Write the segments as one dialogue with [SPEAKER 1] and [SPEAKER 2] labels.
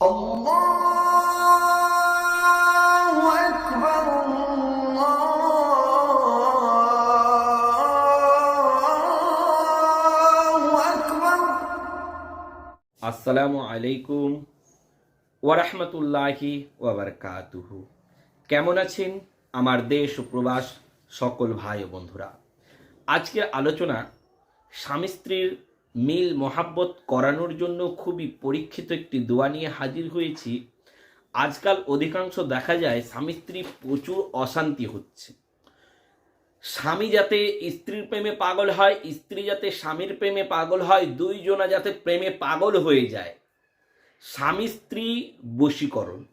[SPEAKER 1] আসসালামু আলাইকুম ওয়ারহমতুল্লাহি ওয়াবারকাতুহু কেমন আছেন আমার দেশ ও প্রবাস সকল ভাই ও বন্ধুরা? আজকের আলোচনা স্বামী স্ত্রীর মিল মহাব্বত করানোর জন্য খুবই পরীক্ষিত একটি দোয়া নিয়ে হাজির হয়েছি। আজকাল অধিকাংশ দেখা যায় স্বামী স্ত্রী প্রচুর অশান্তি হচ্ছে। স্বামী যাতে স্ত্রীর প্রেমে পাগল হয়, স্ত্রী যাতে স্বামীর প্রেমে পাগল হয়, দুইজনা যাতে প্রেমে পাগল হয়ে যায়। স্বামী স্ত্রী বশীকরণ।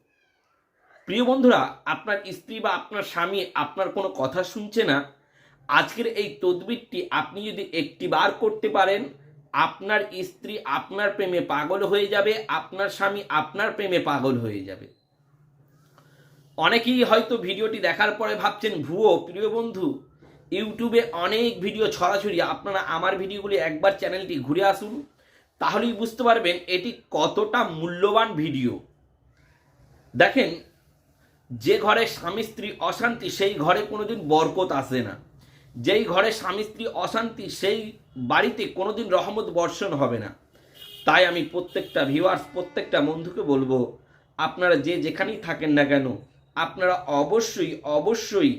[SPEAKER 1] প্রিয় বন্ধুরা, আপনার স্ত্রী বা আপনার স্বামী আপনার কোনো কথা শুনছে না? আজকের এই তদবিরটি আপনি যদি একটি বার করতে পারেন আপনার স্ত্রী আপনার প্রেমে পাগল হয়ে যাবে, আপনার স্বামী আপনার প্রেমে পাগল হয়ে যাবে। অনেকেই হয়তো ভিডিওটি দেখার পরে ভাবছেন, ভুয়ো, প্রিয় বন্ধু, ইউটিউবে অনেক ভিডিও ছড়াছড়ি, আপনারা আমার ভিডিওগুলি একবার চ্যানেলটি ঘুরে আসুন, তাহলেই বুঝতে পারবেন এটি কতটা মূল্যবান ভিডিও। দেখেন, যে ঘরে স্বামী স্ত্রী অশান্তি, সেই ঘরে কোনোদিন বরকত আসে না। যেই ঘরে স্বামী স্ত্রী অশান্তি, সেই বাড়িতে কোনোদিন রহমত বর্ষণ হবে না। তাই আমি প্রত্যেকটা ভিউয়ার্স প্রত্যেকটা বন্ধুকে বলব, আপনারা যে যেখানেই থাকেন না কেন, আপনারা অবশ্যই অবশ্যই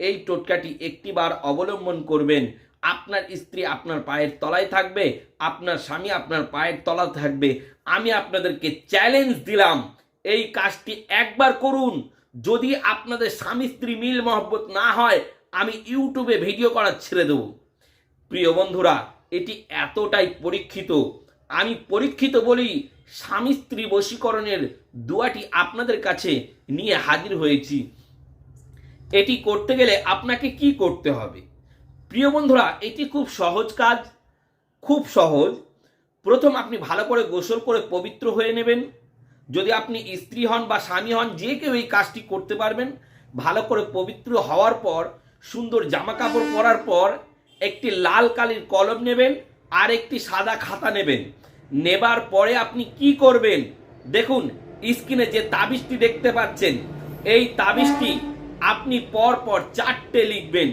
[SPEAKER 1] এই টোটকাটি একটিবার অবলম্বন করবেন। আপনার স্ত্রী আপনার পায়ের তলায় থাকবে, আপনার স্বামী আপনার পায়ের তলা থাকবে। আমি আপনাদেরকে চ্যালেঞ্জ দিলাম, এই কাজটি একবার করুন। যদি আপনাদের স্বামী স্ত্রী মিল মহব্বত না হয়, আমি ইউটিউবে ভিডিও করা ছেড়ে দেবো। প্রিয় বন্ধুরা, এটি এতটাই পরীক্ষিত। আমি পরীক্ষিত বলেই স্বামী স্ত্রী বশীকরণের দুয়াটি আপনাদের কাছে নিয়ে হাজির হয়েছি। এটি করতে গেলে আপনাকে কি করতে হবে? প্রিয় বন্ধুরা, এটি খুব সহজ কাজ, খুব সহজ। প্রথম আপনি ভালো করে গোসল করে পবিত্র হয়ে নেবেন। যদি আপনি স্ত্রী হন বা স্বামী হন, যে কেউ এই কাজটি করতে পারবেন। ভালো করে পবিত্র হওয়ার পর, সুন্দর জামা কাপড় পরার পর একটি লাল কালির কলম নেবেন আর একটি সাদা খাতা নেবেন। নেবার পরে আপনি কি করবেন? দেখুন, স্ক্রিনে যে তাবিজটি দেখতে পাচ্ছেন, এই তাবিজটি আপনি পর পর চারটে লিখবেন।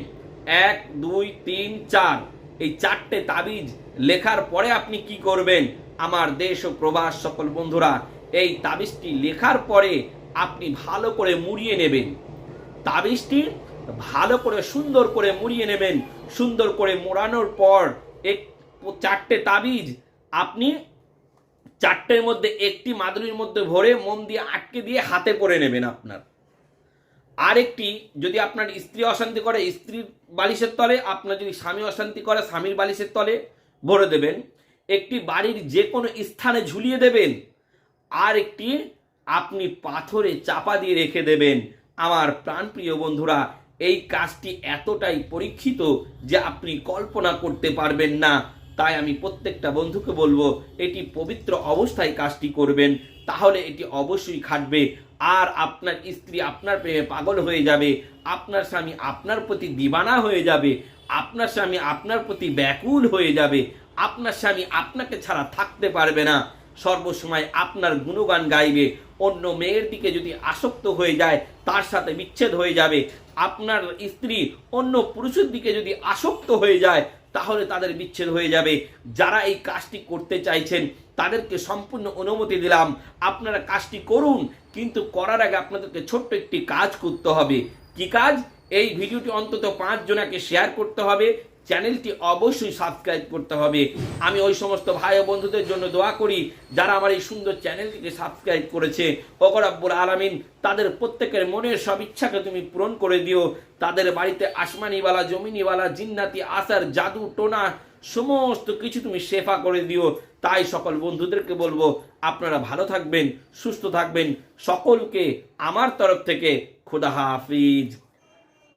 [SPEAKER 1] এক, দুই, তিন, চার। এই চারটে তাবিজ লেখার পরে আপনি কি করবেন? আমার দেশ ও প্রবাস সকল বন্ধুরা, এই তাবিজটি লেখার পরে আপনি ভালো করে মুড়িয়ে নেবেন। তাবিজটি ভালো করে, সুন্দর করে মুড়িয়ে নেবেন। সুন্দর করে মোড়ানোর পর এক চারটে তাবিজ আপনি চারটের মধ্যে একটি মাদুরির মধ্যে ভরে মন দিয়ে আটকে দিয়ে হাতে করে নেবেন আপনার। আরেকটি, যদি আপনার স্ত্রী অশান্তি করে, স্ত্রীর বালিশের তলে, আপনার যদি স্বামী অশান্তি করে, স্বামীর বালিশের তলে ভরে দেবেন। একটি বাড়ির যে কোনো স্থানে ঝুলিয়ে দেবেন। আর একটি আপনি পাথরে চাপা দিয়ে রেখে দেবেন। আমার প্রাণপ্রিয় বন্ধুরা এই কাজটি এতটাই পরীক্ষিত যে আপনি কল্পনা করতে পারবেন না। তাই আমি প্রত্যেকটা বন্ধুকে বলব, এটি পবিত্র অবস্থায় কাজটি করবেন, তাহলে এটি অবশ্যই খাটবে। আর আপনার স্ত্রী আপনার প্রেমে পাগল হয়ে যাবে, আপনার স্বামী আপনার প্রতি দিবানা হয়ে যাবে, আপনার স্বামী আপনার প্রতি ব্যাকুল হয়ে যাবে, আপনার স্বামী আপনাকে ছাড়া থাকতে পারবে না। সর্বসময় আপনার গুণগান গাইবে। অন্য মেয়ের দিকে যদি আসক্ত হয়ে যায়, তার সাথে বিচ্ছেদ হয়ে যাবে। আপনার স্ত্রী অন্য পুরুষের দিকে যদি আসক্ত হয়ে যায়, তাহলে তাদের বিচ্ছেদ হয়ে যাবে। যারা এই কাজটি করতে চাইছেন, তাদেরকে সম্পূর্ণ অনুমতি দিলাম। আপনারা কাজটি করুন, কিন্তু করার আগে আপনাদেরকে ছোট্ট একটি কাজ করতে হবে। কি কাজ? এই ভিডিওটি অন্তত পাঁচ জনাকে শেয়ার করতে হবে। চ্যানেলটি অবশ্যই সাবস্ক্রাইব করতে হবে। আমি ওই সমস্ত ভাই ও বন্ধুদের জন্য দোয়া করি, যারা আমার এই সুন্দর চ্যানেলটিকে সাবস্ক্রাইব করেছে। অকরাব্বুল আলামিন, তাদের প্রত্যেকের মনের সব ইচ্ছাকে তুমি পূরণ করে দিও। তাদের বাড়িতে আসমানিওয়ালা, জমিনিওয়ালা, জিন্নাতি, আসার জাদু, টোনা, সমস্ত কিছু তুমি শেফা করে দিও। তাই সকল বন্ধুদেরকে বলব, আপনারা ভালো থাকবেন, সুস্থ থাকবেন। সকলকে আমার তরফ থেকে খুদা হাফিজ।